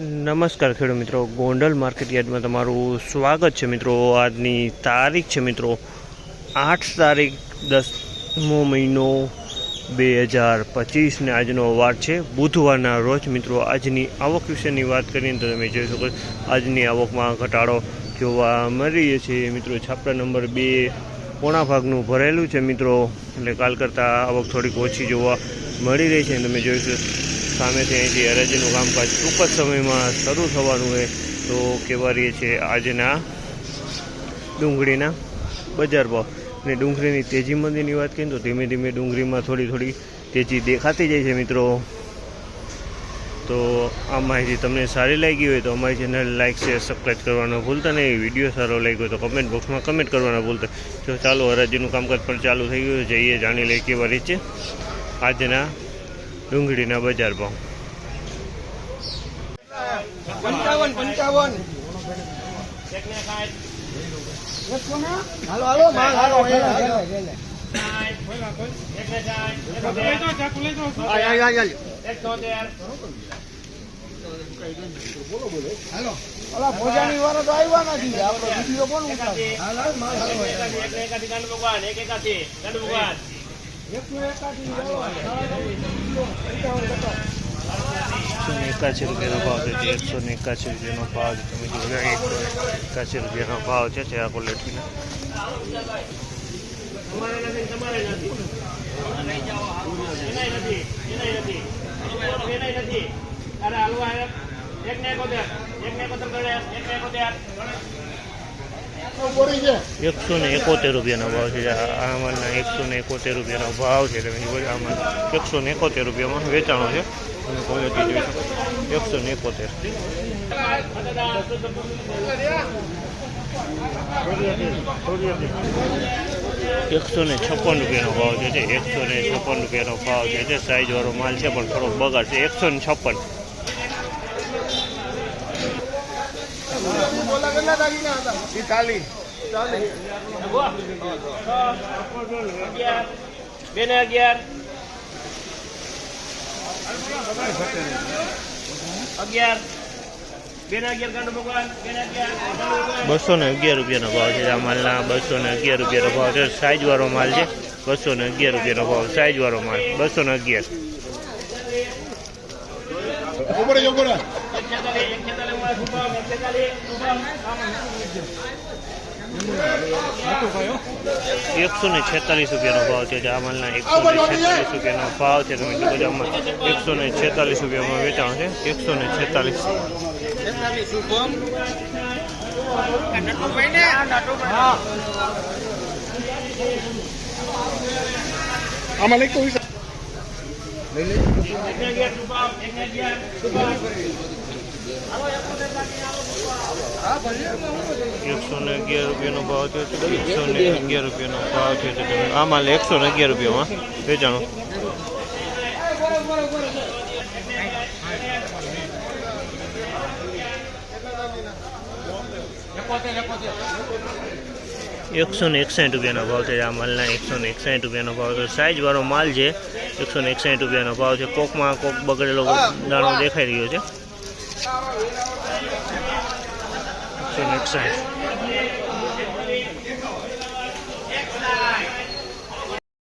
નમસ્કાર ખેડૂત મિત્રો. ગોંડલ માર્કેટ યાર્ડમાં તમારું સ્વાગત છે મિત્રો. આજની તારીખ છે મિત્રો આઠ તારીખ દસમો મહિનો બે હજાર પચીસને આજનો વાર છે. બુધવારના રોજ મિત્રો આજની આવક વિશેની વાત કરીએ તો તમે જોઈ શકો આજની આવકમાં ઘટાડો જોવા મળી છીએ મિત્રો છાપરા નંબર બે પોણા ભાગનું ભરેલું છે મિત્રો. એટલે કાલ કરતાં આવક થોડીક ઓછી જોવા મળી રહી છે. તમે જોઈ શકો. સામેથી અહીંથી હરાજીનું કામકાજ ટૂંક જ સમયમાં શરૂ થવાનું હોય તો કહેવા છીએ આજના ડુંગળીના બજાર ભાવ. અને ડુંગળીની તેજી મંદીની વાત કરીએ તો ધીમે ધીમે ડુંગળીમાં થોડી થોડી તેજી દેખાતી જાય છે મિત્રો. તો આ માહિતી તમને સારી લાગી હોય તો અમારી ચેનલ લાઇક શેર સબસ્ક્રાઈબ કરવાનો ભૂલતા નહીં. વીડિયો સારો લાગ્યો તો કમેન્ટ બોક્સમાં કમેન્ટ કરવાના ભૂલતા. જો ચાલો હરાજીનું કામકાજ પણ ચાલુ થઈ ગયું છે. જઈએ, જાણી લઈએ કેવા રીતે છે આજના ડુંગળીના બજાર ભાવ પંચાવન પંચાવન હાલો હાલો માલ હાલો ભોજાની વાળા તો આવ્યા નથી આપણો વીડિયો કોણ ઉતારે હાલ, હાલ, માલ હાલો એકસો ને એકાસી રૂપિયાનો ભાવ છે જે એકસો ને એકાસી રૂપિયાનો ભાવ છે, તમે રહ્યા એકસો ને એકાસી રૂપિયાનો ભાવ છે તે આ ક્વોલિટીના બોરી છે એકસો ને એકોતેર રૂપિયાનો ભાવ છે. આમાંના એકસો ને એકોતેર રૂપિયાનો ભાવ છે. તમે જોઈ આ એકસો ને એકોતેર રૂપિયામાં વેચાણો છે. તમે ક્વોલિટી જોઈ એકસો ને એકોતેર. એકસો ને છપ્પન રૂપિયાનો ભાવ છે. એકસો ને છપ્પન રૂપિયાનો ભાવ છે. સાઈઝવાળો માલ છે, પણ થોડોક બગાડ છે. એકસો ને છપ્પન. ચાલી. બે ને અગિયાર અગિયાર બસો અગિયાર રૂપિયાનો ભાવ છે આ માલના, બસો ને અગિયાર રૂપિયાનો ભાવ છે. સાઈઝવાળો માલ છે, બસો ને અગિયાર રૂપિયાનો ભાવ, સાઈઝવાળો માલ, બસો ને અગિયાર ઉભરે ઉભરે એક છેતાલીસ, એક છેતાલીસમાં શુભમ, એક છેતાલીસ, શુભમ. એકસો ને છેતાલીસ રૂપિયાનો ભાવ છે આ માલના એકસો ને છેતાલીસ રૂપિયાનો ભાવ છે તમે જોઈ શકો એકસો ને છેતાલીસ રૂપિયામાં વેચાણ છે એકસો ને છેતાલીસ આમાં લઈ એકસો ને અગિયાર રૂપિયાનો ભાવ છે એકસો ને અગિયાર રૂપિયાનો ભાવ છે આ માલ એકસો ને અગિયાર રૂપિયામાં વેચાણો. એકસો ને એકસાઠ રૂપિયાનો ભાવ છે આ માલના એકસો ને એકસાઠ રૂપિયાનો ભાવ છે. સાઈઝવાળો માલ છે એકસો ને એકસાઠ રૂપિયાનો ભાવ છે. કોકમાં કોક બગડેલો દાણો દેખાઈ રહ્યો છે. એકસો ને એકસાઠ.